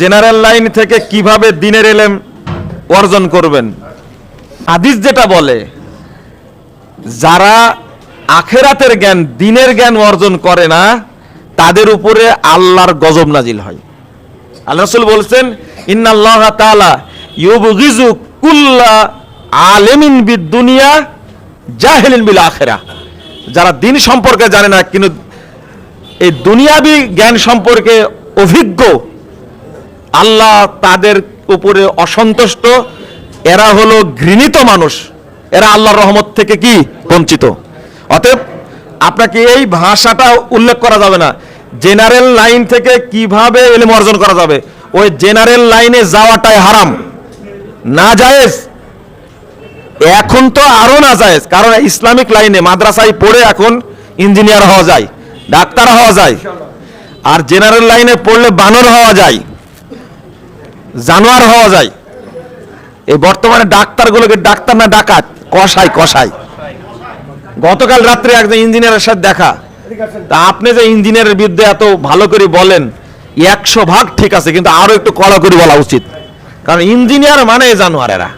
General line থেকে কীভাবে দিনের এলেম অর্জন করবেন? হাদিস যেটা বলে, যারা আখেরাতের জ্ঞান, দিনের জ্ঞান অর্জন করে না, তাদের উপরে আল্লাহর গজব নাজিল হয়। আল্লাহ রাসূল বলছেন, ইন্নাল্লাহ তাআলা ইউবগিজু কুল্লা আলেমিন বিদ দুনিয়া জাহিলিন বিল আখিরা যারা দিন সম্পর্কে জানে না, কিন্তু এই দুনিয়াবি জ্ঞান সম্পর্কে অভিজ্ঞ আল্লাহ তাদের উপরে অসন্তুষ্ট। এরা হলো ঘৃণিত মানুষ। এরা আল্লাহর রহমত থেকে কি? বঞ্চিত। অতএব আপনাকে এই ভাষাটা উল্লেখ করা যাবে না। জেনারেল লাইন থেকে কীভাবে এলেম অর্জন করা যাবে? ওই জেনারেল লাইনে যাওয়াটাই হারাম। না জায়েজ এখন তো আরও না জায়েজ কারণ ইসলামিক লাইনে মাদ্রাসায় পড়ে এখন ইঞ্জিনিয়ার হওয়া যায়, ডাক্তার হওয়া যায়। আর জেনারেল লাইনে পড়লে বানর হওয়া যায়। জানোয়ার হওয়া যায়। এই বর্তমানে ডাক্তারগুলোকে ডাক্তার না ডাকাত কষাই কষাই গতকাল রাত্রে একজন ইঞ্জিনিয়ারের সাথে দেখা। তা আপনি যে ইঞ্জিনিয়ারের বিরুদ্ধে এত ভালো করে বলেন, একশো ভাগ ঠিক আছে, কিন্তু আরও একটু কড়া করে বলা উচিত। কারণ ইঞ্জিনিয়ার মানে জানোয়ার এরা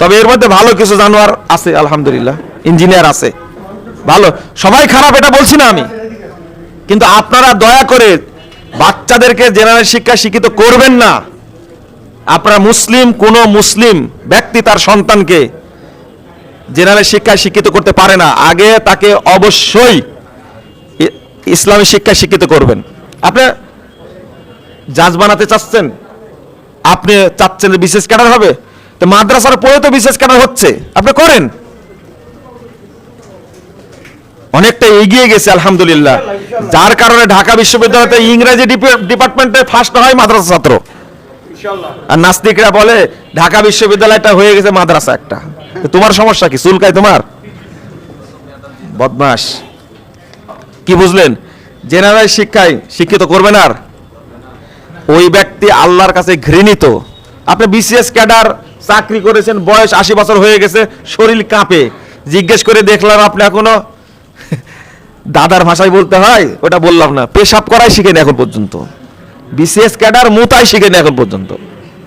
তবে এর মধ্যে ভালো কিছু জানোয়ার আছে, আলহামদুলিল্লাহ। ইঞ্জিনিয়ার আছে। ভালো। সবাই খারাপ, এটা বলছি না আমি। কিন্তু আপনারা দয়া করে বাচ্চাদেরকে জেনারেল শিক্ষা শিক্ষিত করবেন না। আপনারা মুসলিম, কোন মুসলিম ব্যক্তি তার সন্তানকে জেনারেল শিক্ষায় শিক্ষিত করতে পারে না। আগে তাকে অবশ্যই ইসলামী শিক্ষায় শিক্ষিত করবেন। আপনি জাজ বানাতে চাচ্ছেন? আপনি চাচ্ছেন যে বিশেষ ক্যাডার হবে? তো মাদ্রাসার পরে তো বিশেষ ক্যাডার হচ্ছে। আপনি করেন। অনেকটা এগিয়ে গেছে, আলহামদুলিল্লাহ। যার কারণে ঢাকা বিশ্ববিদ্যালয়তে ইংরেজি ডিপা- ডিপার্টমেন্টে ফার্স্ট হয় মাদ্রাসা ছাত্র। আর নাস্তিকরা বলে, ঢাকা বিশ্ববিদ্যালয়টা হয়ে গেছে মাদ্রাসা একটা। তোমার সমস্যা কি? চুলকায় তোমার? বদমাস কি বুঝলেন? জেনারেল শিক্ষায় শিক্ষিত করবেন আর। ওই ব্যক্তি আল্লাহর কাছে ঘৃণিত। আপনি বিসিএস ক্যাডার, চাকরি করেছেন, বয়স আশি বছর হয়ে গেছে, শরীর কাঁপে। জিজ্ঞেস করে দেখলাম আপনি এখনও দাদার ভাষায় বলতে হয়, ওটা বললাম না। পেশাব করাই শিখেনি এখন পর্যন্ত। বিসিএস ক্যাডার মুতাই শিখেনি এখন পর্যন্ত।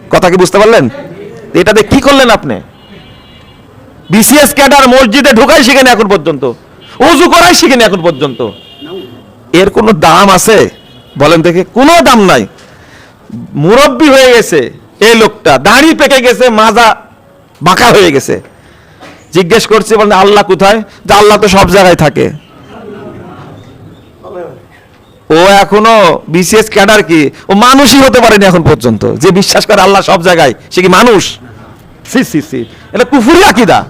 কথা কি বুঝতে পারলেন? এটাতে কি করলেন আপনি? বিসিএস ক্যাডার মসজিদে ঢোকাই শিখেনি এখন পর্যন্ত। উজু করাই শিখেনি এখন পর্যন্ত। এর কোনো দাম আছে? বলেন দেখে। কোনো দাম নাই। মুরব্বী হয়ে গেছে এই লোকটা। দাড়ি পেকে গেছে, মাজা বাঁকা হয়ে গেছে। জিজ্ঞেস করছে, বলেন, আল্লাহ কোথায়? যে আল্লাহ তো সব জায়গায় থাকে। ও এখনও বিসিএস ক্যাডার কি? ও মানুষই হতে পারেনি এখন পর্যন্ত। যে বিশ্বাস করে আল্লাহ সব জায়গায়, সে কি মানুষ? সি সি সি। এটা কুফুরি আকিদা।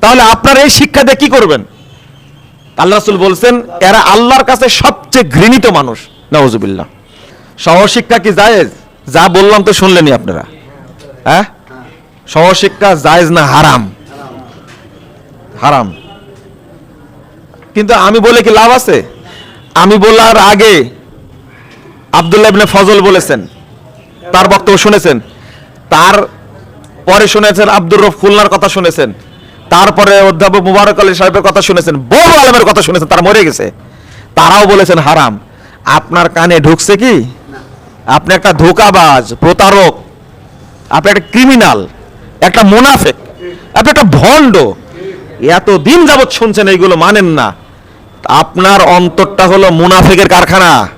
তাহলে আপনার এই শিক্ষা দিয়ে কি করবেন? আল্লাহ রাসূল বলছেন, এরা আল্লাহর কাছে সবচেয়ে ঘৃণিত মানুষ। নওয়াজুবিল্লাহ সহশিক্ষা কি জায়েজ? যা বললাম তো শুনলেনই আপনারা। হ্যাঁ? সহশিক্ষা জায়েজ না হারাম? হারাম। কিন্তু আমি বলে কি লাভ আছে? আমি বলার আগে আবদুল্লাহ ইবনে ফজল বলেছেন, তার বক্তব্য শুনেছেন, তার পরে শুনেছেন আব্দুর রফ খুলনার কথা শুনেছেন, তারপরে অধ্যাপক মুবারক আলী সাহেবের কথা শুনেছেন বড় আলমের কথা শুনেছেন, তারা মরে গেছে, তারাও বলেছেন হারাম। আপনার কানে ঢুকছে কি? আপনি একটা ধোকাবাজ, প্রতারক, আপনি একটা ক্রিমিনাল একটা মোনাফেক, আপনি একটা ভণ্ড এত দিন যাবৎ শুনছেন এইগুলো মানেন না। আপনার অন্তরটা হলো মুনাফেকের কারখানা।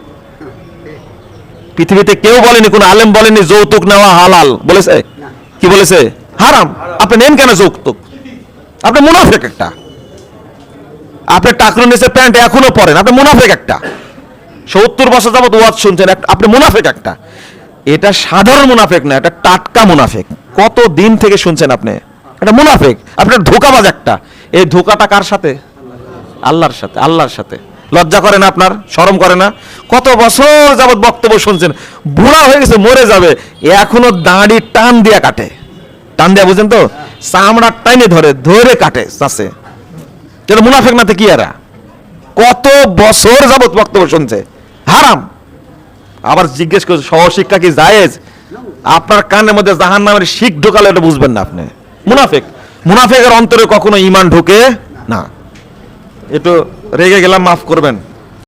পৃথিবীতে কেউ বলেনি, কোন আলেম বলেনি, যৌতুক নেওয়া হালাল। বলেছে? কি বলেছে? হারাম। আপনি নেন কেন যৌতুক? আপনি মুনাফেক একটা। আপনি টাকরু নিচে প্যান্ট এখনও পরেন, আপনি মুনাফেক একটা। সত্তর বছর যাবত ওয়াজ শুনছেন আপনি মুনাফেক একটা। এটা সাধারণ মুনাফেক না, এটা টাটকা মুনাফেক। কত দিন থেকে শুনছেন আপনি? এটা মুনাফেক। আপনার ধোকাবাজ একটা। এই ধোকাটা কার সাথে? আল্লাহর সাথে আল্লাহর সাথে। লজ্জা করে না আপনার? শরম করে না? কত বছর যাবৎ বক্তব্য শুনছেন? বুড়া হয়ে গেছে, মরে যাবে। এখনও দাঁড়ি টান দিয়া কাটে। টান দিয়া বুঝেন তো? চামড়া টাইনে ধরে ধরে কাটে চাষে। যেটা মুনাফেক নাতে কি এরা? কত বছর যাবত বক্তব্য শুনছে? হারাম। আবার জিজ্ঞেস করছে, সহশিক্ষা কি জায়েজ? আপনার কানের মধ্যে জাহান নামের শিখ ঢোকালে এটা বুঝবেন না আপনি। মুনাফেক। মুনাফেকের অন্তরে কখনো ইমান ঢোকে না। একটু রেগে গেলাম মাফ করবেন।